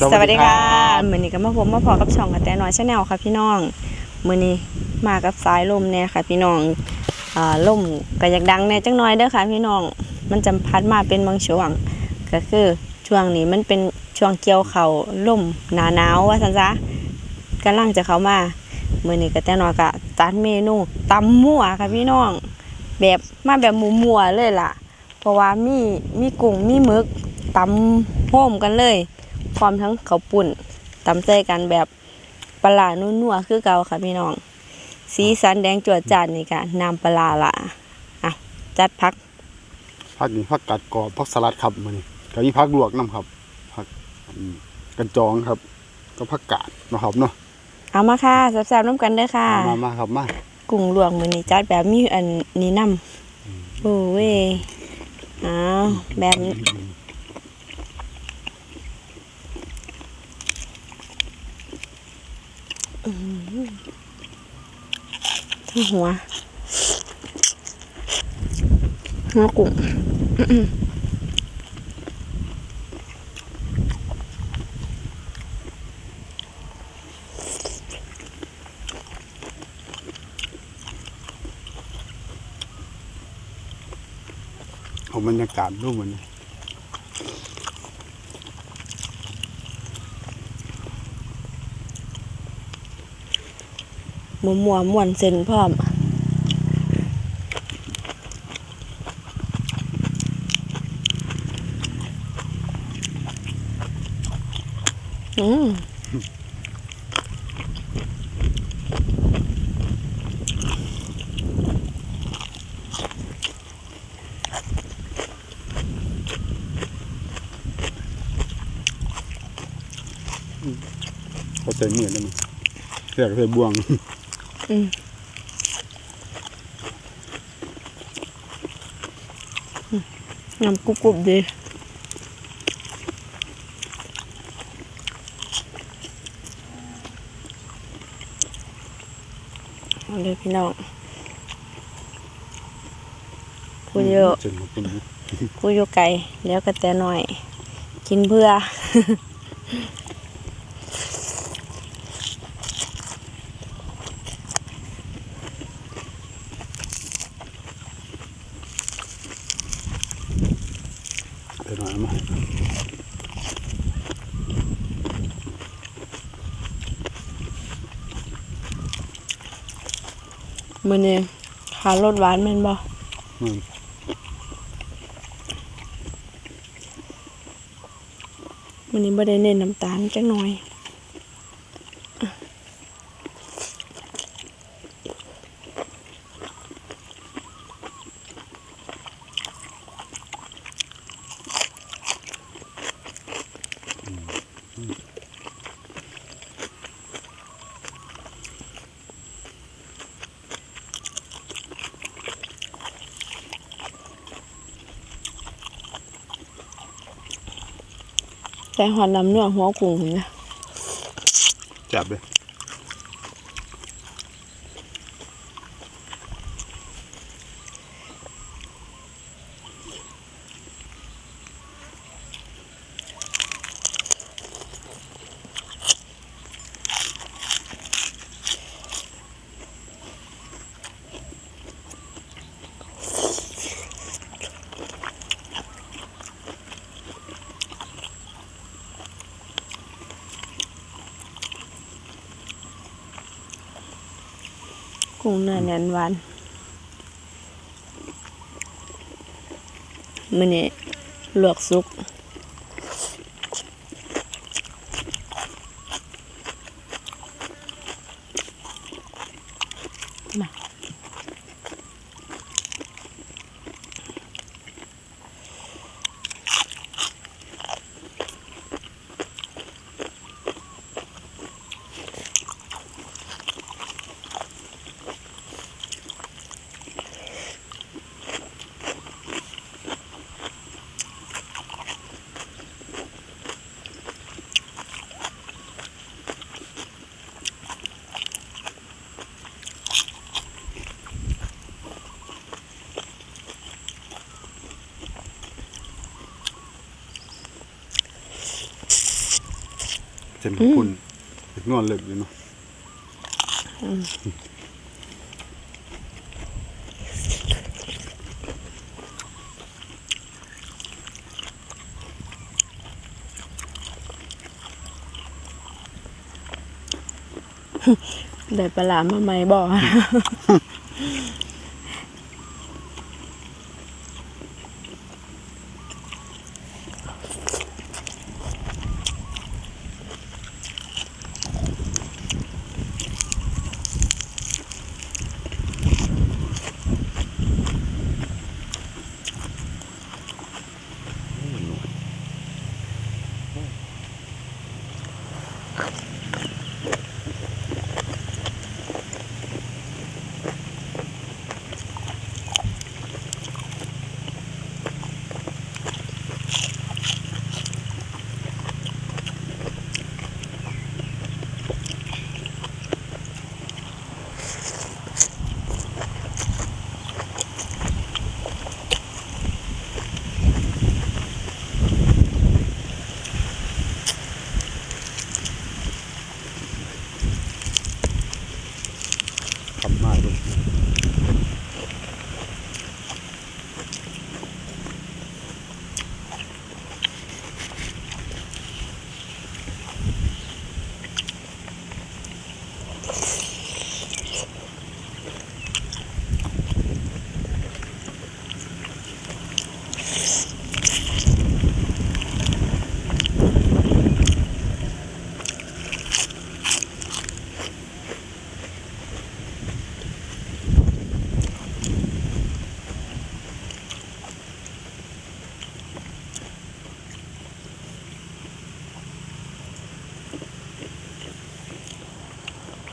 สวัสดีค่ะมือนี้ก็มาพบมาพอกับช่องกระแตน้อยชาแนลค่ะพี่น้องมือนี้มากับสายลมเนี่ยค่ะ พี่น้องอ่าลมก็อยากดังแหน่จังน้อยเด้อค่ะ พี่น้องมันจำพัดมาเป็นบางช่วง ก็คือช่วงนี้มันเป็นช่วงเกี่ยวเขาลมหนาหนาวว่าสันซะกำลังจะเข้ามามือนี้ก็แต่น้อยก็จัดเมนูตำมั่วค่ะพี่น้อง แบบมาแบบหมูมัวเลยล่ะ เพราะว่ามีมีกุ้งมีหมึกตำโฮมกันเลย พร้อมทั้งข้าวปุ่นตำใส่กันแบบปลาร้านัวๆคือเก่าค่ะพี่น้อง สีสันแดงจวดจัดนี่ค่ะน้ำปลาร้าละอะจัดพักผักนี่ผักกัดกรอบผักสลัดครับมื้อนี้ก็มีผักลวกนํครับผักอืมกันจองครับ ก็ผักกาดเนาะครับเนาะเอามาค่ะแซ่บๆน้ำกันเด้อค่ะมามาครับมากุ้งลวกมือนี้จัดแบบมีอันนี้น้ำโอ้ยอ้าวแบบนี้อื้อหือ ทั้งหัว หัวกุ้งเอาบรรยากาศดูเหมือน มัวมัวม่วนเส้นพร้อมอืมเขาใส่มือได้มั้ยเรียกใส่บ่วง อืมน้ำกรุบกรุบๆดีเอาเลยพี่น้องพูดเยอะจนมาเป็นพูดเยอะไก่เดี๋ยวก็แต่หน่อย กินเพื่อ เดี๋ยวหน่อยเอามาให้ มือนี้ขารสหวานแมันบ่อืมมือนี้บ่ได้เน้นน้ำตาลจักหน่อย หอดน้ำเนื้อหัวกุ้งพุ่นนะจับเลย กุ้งเนื้อแน่นหวานมันนี่ลวกซุก เส้นข้าวปุ้นอนเลิกอยู่เนาะได้ปลาหลามมาไหมบ่ขับ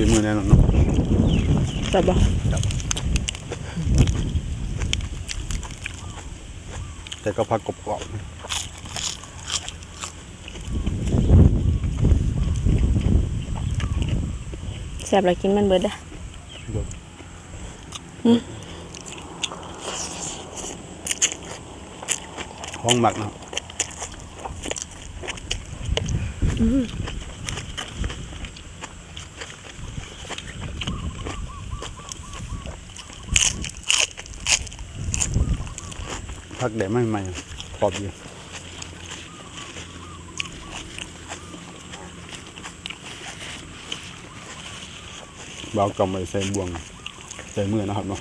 ฝีมือแน่นอนเนาะแต่บ่แต่ก็พักกรอบๆแซ่บแล้วกินมันเบิดเด้อเดี๋ยวห้องหมักเนาะ พักแดดไม่ใหม่ๆกรอบอยู่เบาวกำไปใส่บ่วงใส่มือนะครับเนาะ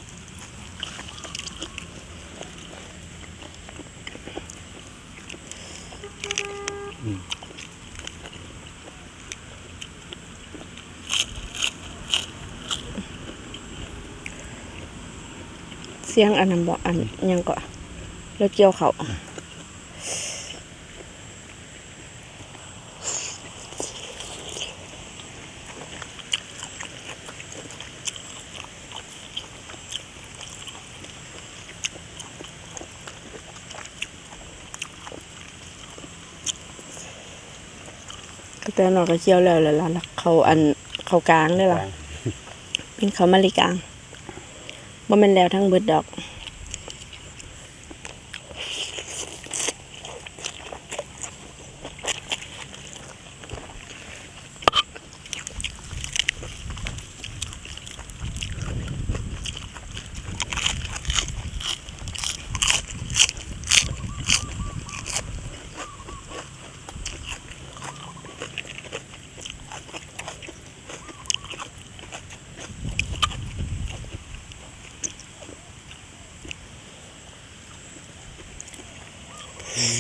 เสียงอันนั้นบ่อันยังก็ รถเกี่ยวเขาวแต่หนอยก็เกี่ยวแล้วแหละล่ะเขาอันเขากลางได้อล่ะเป็นเขามาลิกลางบ่แม่นแล้วทั้งเบิดดอก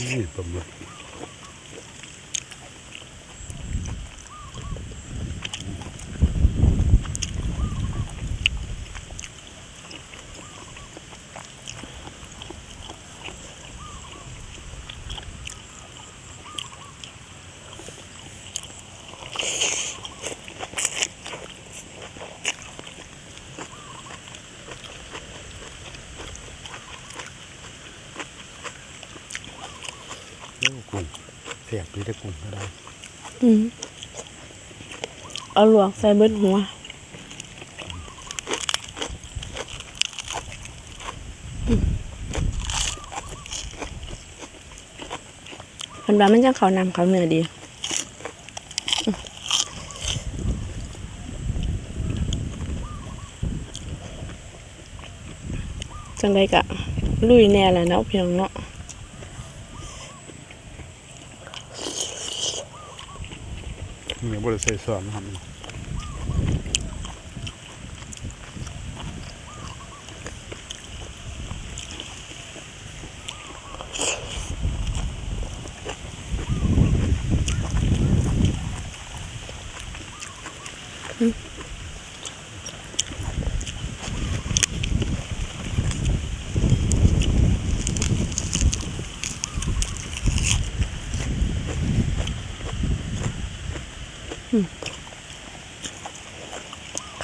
นี่ปลาหมึก บดีได้กุ้งก็ได้อืมเอาหลวกใส่เบิดหัวมันว่ามันจังเขานำเขาเนื้อดีจังไดกะลุยแน่แหละเนาะเพียงเนาะ นี่บ่ได้ใส่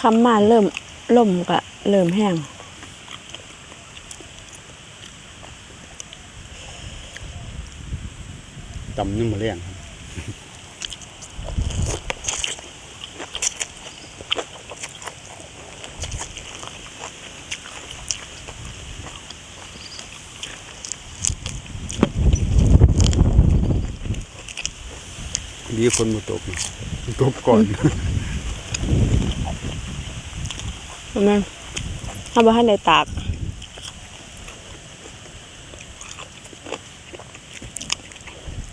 ครับคำมาเริ่มล่มกะเริ่มแห้งจำนึ่งมาเลี้ยงดีคนมาตกตกก่อน เห็นไหมถ้าบ่ทันได้ตาก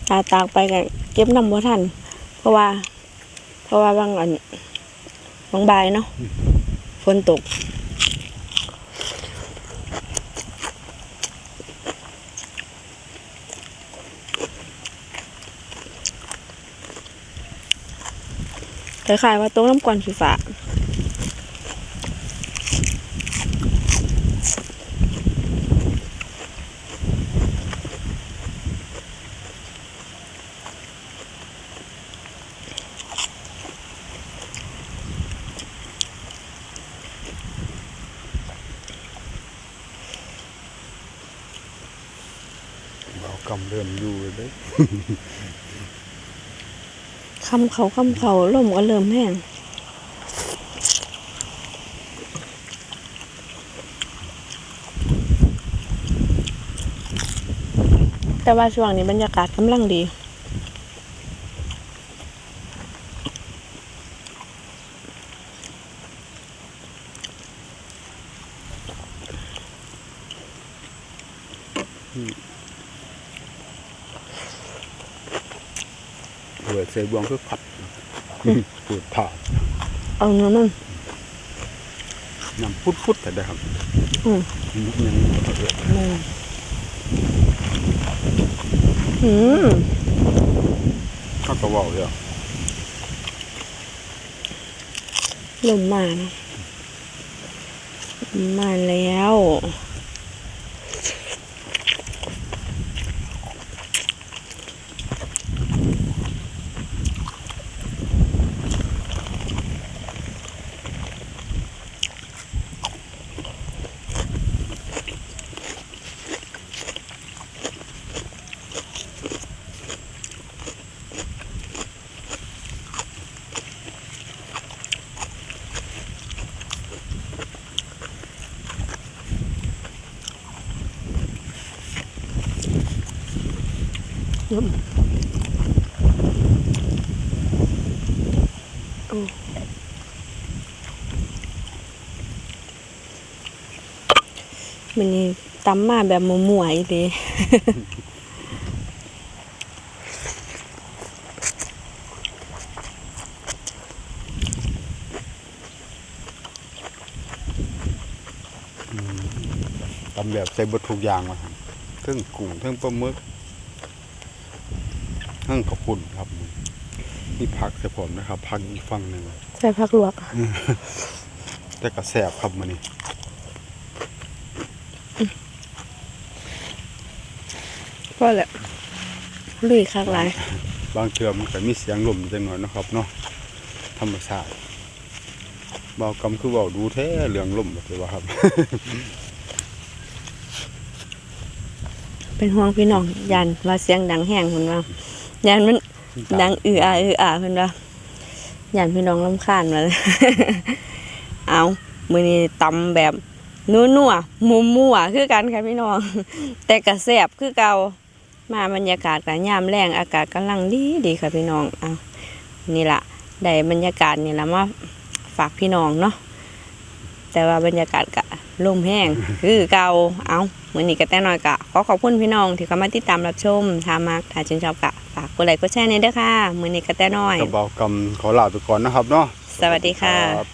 ตาตากไปก็เก็บน้ำบ่ทัน เพราะว่า เพราะว่าบางอันบางบายเนาะฝนตกคล้ายๆว่าตกน้ำก่อนสีฟ้ากำเริ่มอยู่เลย คำเขาคำเขาลมก็เริ่มแห้งแต่ว่าช่วงนี้บรรยากาศกำลังดี ใส่บวงคือผัดเปิดผ่าเอาเนื้อมันน้ำพุดๆแต่ได้ครับอืมมุกยังเออแม่อืมข้าวกระเว่าเลยอะลมมานะมาแล้ว ยมโอ้มันนี่ตำมาแบบมัวๆอีเลยตำแบบใส่บดทุกอย่างมาทั้งกุ้งทั้งปลาหมึก เทั้งข้าวปุ้นครับนี่ผักใส่ผมนะครับผักอีกฝั่งหนึ่งใส่ผักลวก แต่กระแสบครับมันนี่ก็แหละลุยคักหลายบางเทื่อมันก็มีเสียงลมจังหน่อยเนาะครับเนาะธรรมชาติเบากำคือเบาดูแท้เรื่องลมแบบนี้ว่าครับ เป็นห่วงพี่น้องยันว่าเสียงดังแห้งคนว่า ยันมันดังอืออาอืออาเพิ่นว่ายันพี่น้องรำคาญมาเลยเอามื้อนี้ตำแบบนัวๆมั่วๆคือกันค่ะพี่น้อง แต่ก็แซ่บคือเก่ามาบรรยากาศก็ยามแรงอากาศกำลังดีดีค่ะพี่น้องเอานี่ล่ะได้บรรยากาศนี่ล่ะมาฝากพี่น้องเนาะแต่ว่าบรรยากาศก็ลมแห้งคือเก่าเอามื้อนี้ก็แต่น้อยกะขอขอบคุณพี่น้องที่เข้ามาติดตามรับชมถ้ามักถ้าชื่นชอบกะ ฝากกดไลค์กดแชร์ในเด้อค่ะ มื้อนี้ก็แต่น้อยกระเป๋ากำขอลาไปก่อนนะครับเนาะสวัสดีค่ะรับ